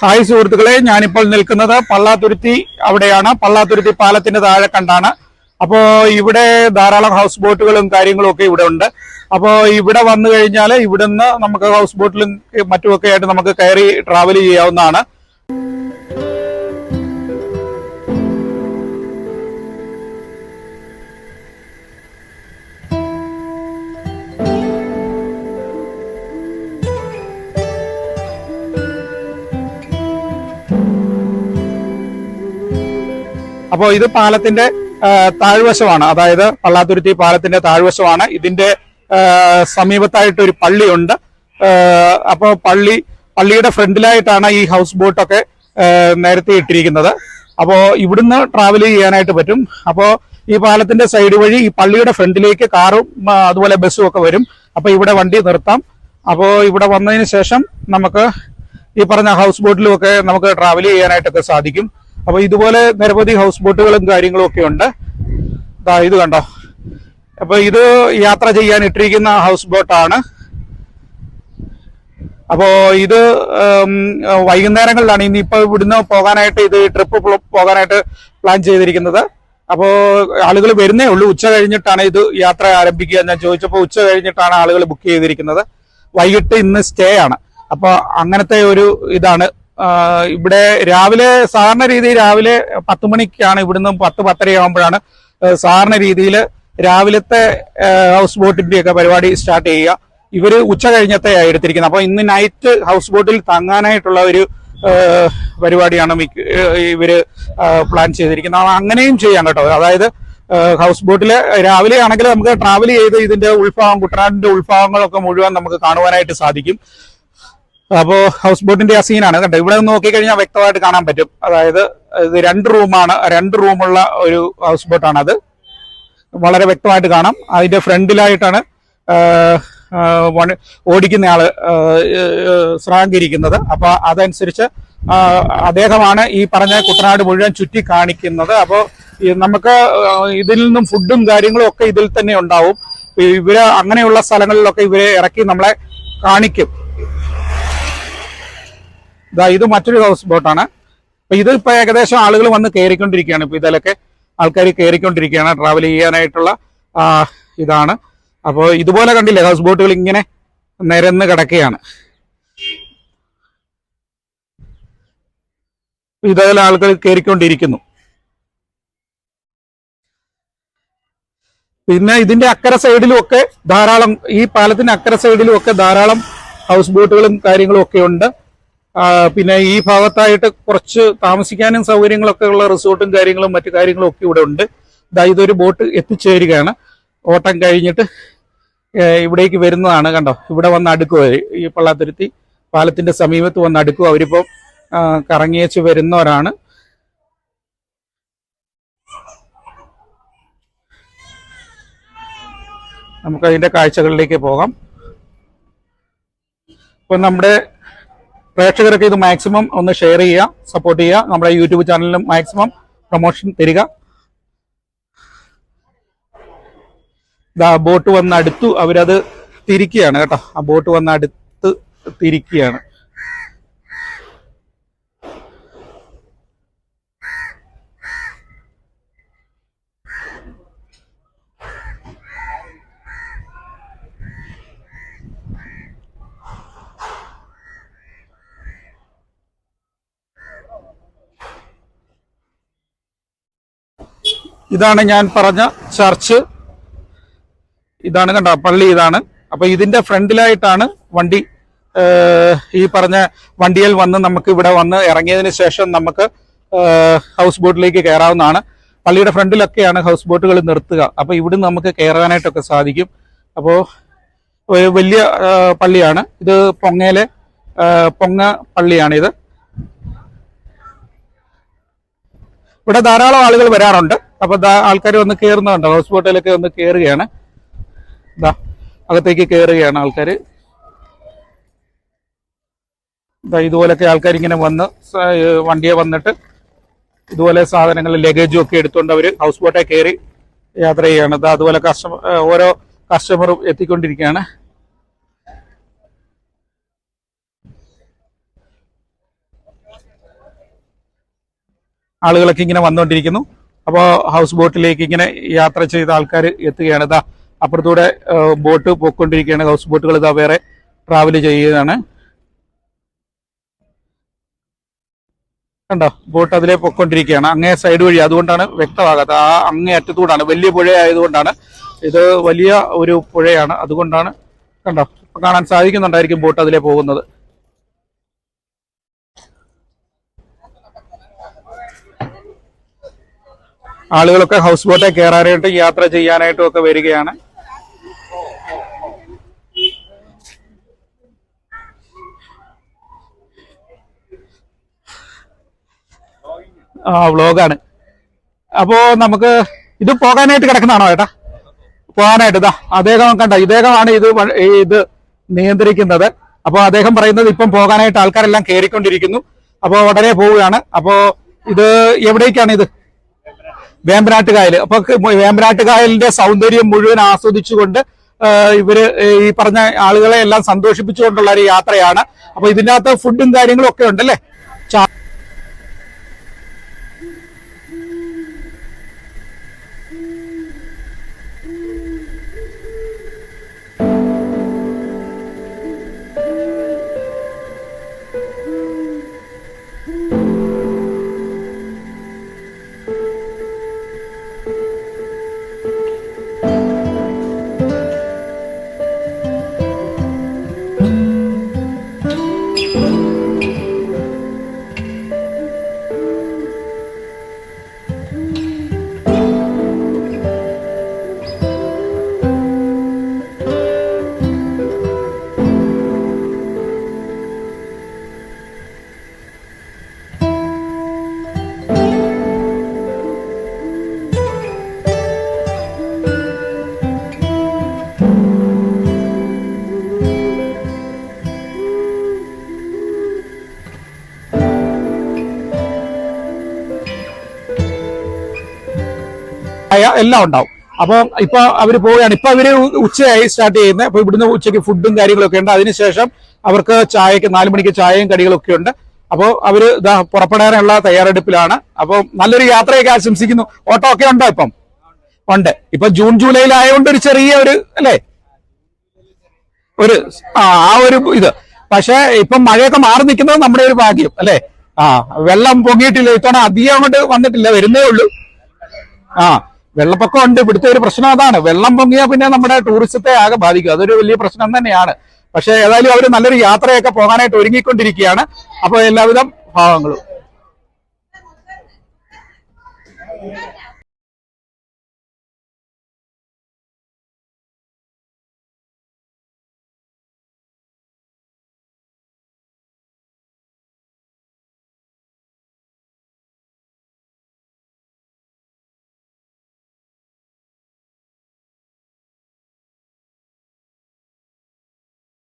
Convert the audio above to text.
Hi സുഹൃത്തുക്കളെ ഞാനിപ്പോൾ നിൽക്കുന്നത് പള്ളാതുരുത്തി അവിടെയാണ്. പള്ളാതുരുത്തി പാലത്തിന്റെ താഴെ കണ്ടാണ്. അപ്പോ ഇവിടെ ധാരാളം ഹൗസ് ബോട്ടുകളും കാര്യങ്ങളും ഒക്കെ ഇവിടെ ഉണ്ട്. അപ്പോ ഇവിടെ വന്നു കഴിഞ്ഞാൽ ഇവിടുന്ന് നമുക്ക് ഹൗസ് ബോട്ടിലും മറ്റുമൊക്കെ ആയിട്ട് നമുക്ക് കയറി ട്രാവൽ ചെയ്യാവുന്നതാണ്. അപ്പോൾ ഇത് പാലത്തിന്റെ താഴ്വശമാണ്. അതായത് പള്ളാത്തുരുത്തി പാലത്തിന്റെ താഴ്വശമാണ്. ഇതിന്റെ സമീപത്തായിട്ട് ഒരു പള്ളിയുണ്ട്. അപ്പോൾ പള്ളി പള്ളിയുടെ ഫ്രണ്ടിലായിട്ടാണ് ഈ ഹൗസ് ബോട്ടൊക്കെ നേരത്തെ ഇട്ടിരിക്കുന്നത്. അപ്പോൾ ഇവിടുന്ന് ട്രാവൽ ചെയ്യാനായിട്ട് പറ്റും. അപ്പോൾ ഈ പാലത്തിന്റെ സൈഡ് വഴി ഈ പള്ളിയുടെ ഫ്രണ്ടിലേക്ക് കാറും അതുപോലെ ബസ്സും ഒക്കെ വരും. അപ്പോൾ ഇവിടെ വണ്ടി നിർത്താം. അപ്പോൾ ഇവിടെ വന്നതിന് ശേഷം നമുക്ക് ഈ പറഞ്ഞ ഹൗസ് ബോട്ടിലും ഒക്കെ നമുക്ക് ട്രാവൽ ചെയ്യാനായിട്ടൊക്കെ സാധിക്കും. അപ്പൊ ഇതുപോലെ നിരവധി ഹൗസ് ബോട്ടുകളും കാര്യങ്ങളും ഒക്കെ ഉണ്ട്. ഇതാ ഇത് കണ്ടോ. അപ്പോൾ ഇത് യാത്ര ചെയ്യാൻ ഇട്ടിരിക്കുന്ന ഹൗസ് ബോട്ടാണ് അപ്പോൾ ഇത് വൈകുന്നേരങ്ങളിലാണ് ഇനിയിപ്പോ ഇവിടുന്ന് പോകാനായിട്ട് ഇത് ട്രിപ്പ് പോകാനായിട്ട് പ്ലാൻ ചെയ്തിരിക്കുന്നത്. അപ്പോൾ ആളുകൾ വരുന്നേ ഉള്ളൂ. ഉച്ച കഴിഞ്ഞിട്ടാണ് ഇത് യാത്ര ആരംഭിക്കുക ഞാൻ ചോദിച്ചപ്പോൾ ഉച്ച കഴിഞ്ഞിട്ടാണ് ആളുകൾ ബുക്ക് ചെയ്തിരിക്കുന്നത്. വൈകിട്ട് ഇന്ന് സ്റ്റേ ആണ്. അപ്പോൾ അങ്ങനത്തെ ഒരു ഇതാണ് ഇവിടെ രാവിലെ സാധാരണ രീതിയിൽ രാവിലെ പത്ത് മണിക്കാണ് ഇവിടുന്ന് പത്ത് ആകുമ്പോഴാണ് സാധാരണ രീതിയിൽ രാവിലത്തെ ഹൗസ് ബോട്ടിന്റെ ഒക്കെ പരിപാടി സ്റ്റാർട്ട് ചെയ്യുക. ഇവർ ഉച്ച കഴിഞ്ഞത്തെ എടുത്തിരിക്കുന്നത്. അപ്പോൾ ഇന്ന് നൈറ്റ് ഹൗസ് ബോട്ടിൽ തങ്ങാനായിട്ടുള്ള ഒരു പരിപാടിയാണ് മിക്ക പ്ലാൻ ചെയ്തിരിക്കുന്നത്. അങ്ങനെയും ചെയ്യാം കേട്ടോ. അതായത് ഹൗസ് ബോട്ടിൽ രാവിലെ ആണെങ്കിൽ നമുക്ക് ട്രാവൽ ചെയ്ത് ഇതിന്റെ ഉൾഭാഗം കുട്ടനാടിന്റെ ഉൾഭാഗങ്ങളൊക്കെ മുഴുവൻ നമുക്ക് കാണുവാനായിട്ട് സാധിക്കും. അപ്പോ ഹൗസ് ബോട്ടിന്റെ ആ സീനാണ് കണ്ടോ? ഇവിടെ നോക്കിക്കഴിഞ്ഞാൽ വ്യക്തമായിട്ട് കാണാൻ പറ്റും. അതായത് ഇത് രണ്ട് റൂമാണ് രണ്ട് റൂമുള്ള ഒരു ഹൗസ് ബോട്ടാണ് അത് വളരെ വ്യക്തമായിട്ട് കാണാം. അതിന്റെ ഫ്രണ്ടിലായിട്ടാണ് ഓടിക്കുന്ന ആൾ സ്രാങ്കിരിക്കുന്നത് ആ, ശ്രാങ്കിരിക്കുന്നത്. അപ്പൊ അതനുസരിച്ച് അദ്ദേഹമാണ് ഈ പറഞ്ഞ കുട്ടനാട് മുഴുവൻ ചുറ്റി കാണിക്കുന്നത്. അപ്പോൾ നമുക്ക് ഇതിൽ നിന്നും ഫുഡും കാര്യങ്ങളും ഒക്കെ ഇതിൽ തന്നെ ഉണ്ടാവും. ഇവർ അങ്ങനെയുള്ള സ്ഥലങ്ങളിലൊക്കെ ഇവരെ ഇറക്കി നമ്മളെ കാണിക്കും. ഇതാ ഇത് മറ്റൊരു ഹൗസ് ബോട്ടാണ് അപ്പൊ ഇത് ഇപ്പൊ ഏകദേശം ആളുകൾ വന്ന് കയറിക്കൊണ്ടിരിക്കുകയാണ്. ഇപ്പൊ ഇതിലൊക്കെ ആൾക്കാർ കയറിക്കൊണ്ടിരിക്കുകയാണ്. ട്രാവൽ ചെയ്യാനായിട്ടുള്ള ഇതാണ്. അപ്പോൾ ഇതുപോലെ കണ്ടില്ലേ ഹൗസ് ബോട്ടുകൾ ഇങ്ങനെ നിരന്ന് കിടക്കുകയാണ്. ഇതിൽ ആൾക്കാർ കയറിക്കൊണ്ടിരിക്കുന്നു. പിന്നെ ഇതിന്റെ അക്കര സൈഡിലും ഒക്കെ ധാരാളം ഈ പാലത്തിന്റെ അക്കര സൈഡിലും ഒക്കെ ധാരാളം ഹൗസ് ബോട്ടുകളും കാര്യങ്ങളും ഒക്കെ ഉണ്ട്. പിന്നെ ഈ ഭാഗത്തായിട്ട് കുറച്ച് താമസിക്കാനും സൗകര്യങ്ങളൊക്കെ ഉള്ള റിസോർട്ടും കാര്യങ്ങളും മറ്റു കാര്യങ്ങളും ഒക്കെ ഇവിടെ ഉണ്ട്. ദാ ഇതൊരു ബോട്ട് എത്തിച്ചേരുകയാണ്. ഓട്ടം കഴിഞ്ഞിട്ട് ഇവിടേക്ക് വരുന്നതാണ് കണ്ടോ? ഇവിടെ വന്ന് അടുക്കുക. ഈ പള്ളാത്തുരുത്തി പാലത്തിന്റെ സമീപത്ത് വന്ന് അടുക്കുക. അവരിപ്പോ കറങ്ങിയച്ച് വരുന്നവരാണ്. നമുക്ക് അതിന്റെ കാഴ്ചകളിലേക്ക് പോകാം. ഇപ്പൊ നമ്മുടെ പ്രേക്ഷകർക്ക് ഇത് മാക്സിമം ഒന്ന് ഷെയർ ചെയ്യുക സപ്പോർട്ട് ചെയ്യുക. നമ്മുടെ യൂട്യൂബ് ചാനലിലും മാക്സിമം പ്രൊമോഷൻ തരിക. ദാ ബോട്ട് വന്ന് അടുത്തു അവരത് തിരിക്കുകയാണ് കേട്ടോ. ആ ബോട്ട് വന്ന് അടുത്ത് തിരിക്കുകയാണ്. ഇതാണ് ഞാൻ പറഞ്ഞ ചർച്ച്. ഇതാണ് കണ്ട പള്ളി ഇതാണ്. അപ്പൊ ഇതിന്റെ ഫ്രണ്ടിലായിട്ടാണ് വണ്ടി ഈ പറഞ്ഞ വണ്ടിയിൽ വന്ന് നമുക്ക് ഇവിടെ വന്ന് ഇറങ്ങിയതിന് ശേഷം നമുക്ക് ഹൗസ് ബോട്ടിലേക്ക് കയറാവുന്നതാണ്. പള്ളിയുടെ ഫ്രണ്ടിലൊക്കെയാണ് ഹൗസ് ബോട്ടുകൾ നിർത്തുക. അപ്പൊ ഇവിടുന്ന് നമുക്ക് കയറാനായിട്ടൊക്കെ സാധിക്കും. അപ്പോൾ വലിയ പള്ളിയാണ്. ഇത് പൊങ്ങയിലെ പൊങ്ങ പള്ളിയാണിത്. ഇവിടെ ധാരാളം ആളുകൾ വരാറുണ്ട്. അപ്പൊ ആൾക്കാർ വന്ന് കയറുന്നുണ്ട് ഹൗസ് ബോട്ടിലൊക്കെ വന്ന് കയറുകയാണ് ഇതാ അകത്തേക്ക് കയറുകയാണ് ആൾക്കാർ ഇതുപോലൊക്കെ ആൾക്കാർ ഇങ്ങനെ വന്ന് വണ്ടിയെ വന്നിട്ട് ഇതുപോലെ സാധനങ്ങൾ ലഗേജും ഒക്കെ എടുത്തുകൊണ്ട് അവർ ഹൗസ് ബോട്ടെ കയറി യാത്ര ചെയ്യാണ്. ദാ അതുപോലെ കസ്റ്റമർ ഓരോ കസ്റ്റമറും എത്തിക്കൊണ്ടിരിക്കുകയാണ്. ആളുകളൊക്കെ ഇങ്ങനെ വന്നുകൊണ്ടിരിക്കുന്നു അപ്പോൾ ഹൗസ് ബോട്ടിലേക്ക് ഇങ്ങനെ യാത്ര ചെയ്ത ആൾക്കാർ എത്തുകയാണ്. ഇതാ അപ്പുറത്തൂടെ ബോട്ട് പോയിക്കൊണ്ടിരിക്കുകയാണ്. ഹൗസ് ബോട്ടുകൾ ഇതാ വേറെ ട്രാവൽ ചെയ്യുകയാണ്. കണ്ടോ? ബോട്ട് അതിലെ പൊക്കൊണ്ടിരിക്കുകയാണ് അങ്ങേ സൈഡ് വഴി അതുകൊണ്ടാണ് വ്യക്തമാകാത്ത ആ അങ്ങേ അറ്റത്തൂടാണ്. വലിയ പുഴ ആയതുകൊണ്ടാണ്. ഇത് വലിയ ഒരു പുഴയാണ്. അതുകൊണ്ടാണ് കണ്ടോ? കാണാൻ സാധിക്കുന്നുണ്ടായിരിക്കും ബോട്ട് അതിലെ പോകുന്നത്. ആളുകളൊക്കെ ഹൗസ് ബോട്ടിൽ കയറാനായിട്ടും യാത്ര ചെയ്യാനായിട്ടും ഒക്കെ വരികയാണ്. ആ വ്ളോഗാണ് അപ്പോ നമുക്ക് ഇത് പോകാനായിട്ട് കിടക്കുന്നതാണോ ഏട്ടാ? പോകാനായിട്ട് ഇതാ അദ്ദേഹം കണ്ട ഇദ്ദേഹമാണ് ഇത് ഇത് നിയന്ത്രിക്കുന്നത്. അപ്പോൾ അദ്ദേഹം പറയുന്നത് ഇപ്പം പോകാനായിട്ട് ആൾക്കാരെല്ലാം കയറിക്കൊണ്ടിരിക്കുന്നു അപ്പോൾ ഉടനെ പോവുകയാണ്. അപ്പോൾ ഇത് എവിടേക്കാണ് ഇത്? വേമ്പനാട്ട് കായൽ അപ്പൊ വേമ്പനാട്ട് കായലിന്റെ സൗന്ദര്യം മുഴുവൻ ആസ്വദിച്ചുകൊണ്ട് ഇവർ ഈ പറഞ്ഞ ആളുകളെ എല്ലാം സന്തോഷിപ്പിച്ചുകൊണ്ടുള്ള ഒരു യാത്രയാണ്. അപ്പൊ ഇതിനകത്ത് ഫുഡും കാര്യങ്ങളും ഒക്കെ ഉണ്ടല്ലേ? എല്ലാം ഉണ്ടാവും. അപ്പൊ ഇപ്പൊ അവർ പോവുകയാണ്. ഇപ്പൊ അവർ ഉച്ചയായി സ്റ്റാർട്ട് ചെയ്യുന്നത്. അപ്പൊ ഇവിടുന്ന് ഉച്ചയ്ക്ക് ഫുഡും കാര്യങ്ങളൊക്കെ ഉണ്ട്. അതിനുശേഷം അവർക്ക് ചായക്ക് നാല് മണിക്ക് ചായയും കടികളൊക്കെ ഉണ്ട്. അപ്പോൾ അവർ പുറപ്പെടാനുള്ള തയ്യാറെടുപ്പിലാണ്. അപ്പൊ നല്ലൊരു യാത്രയൊക്കെ ആശംസിക്കുന്നു. ഓട്ടോ ഒക്കെ ഉണ്ടോ ഇപ്പം? ഉണ്ട്. ഇപ്പൊ ജൂൺ ജൂലൈയിൽ ജൂലൈയിലായതുകൊണ്ട് ഒരു ചെറിയ ഒരു അല്ലേ? ഒരു ആ ഒരു ഇത്. പക്ഷെ ഇപ്പം മഴയൊക്കെ മാറി നിൽക്കുന്നത് നമ്മുടെ ഒരു ഭാഗ്യം അല്ലേ? ആ വെള്ളം പൊങ്ങിയിട്ടില്ല. ഇത്തവണ അധികം അങ്ങോട്ട് വന്നിട്ടില്ല. വരുന്നേ ഉള്ളൂ. ആ. വെള്ളപ്പൊക്കം ഉണ്ട്. ഇവിടുത്തെ ഒരു പ്രശ്നം അതാണ്. വെള്ളം പൊങ്ങിയാൽ പിന്നെ നമ്മുടെ ടൂറിസത്തെ ആകെ ബാധിക്കും. അതൊരു വലിയ പ്രശ്നം തന്നെയാണ്. പക്ഷേ ഏതായാലും അവർ നല്ലൊരു യാത്രയൊക്കെ പോകാനായിട്ട് ഒരുങ്ങിക്കൊണ്ടിരിക്കുകയാണ്. അപ്പോൾ എല്ലാവിധം ഭാവങ്ങളും.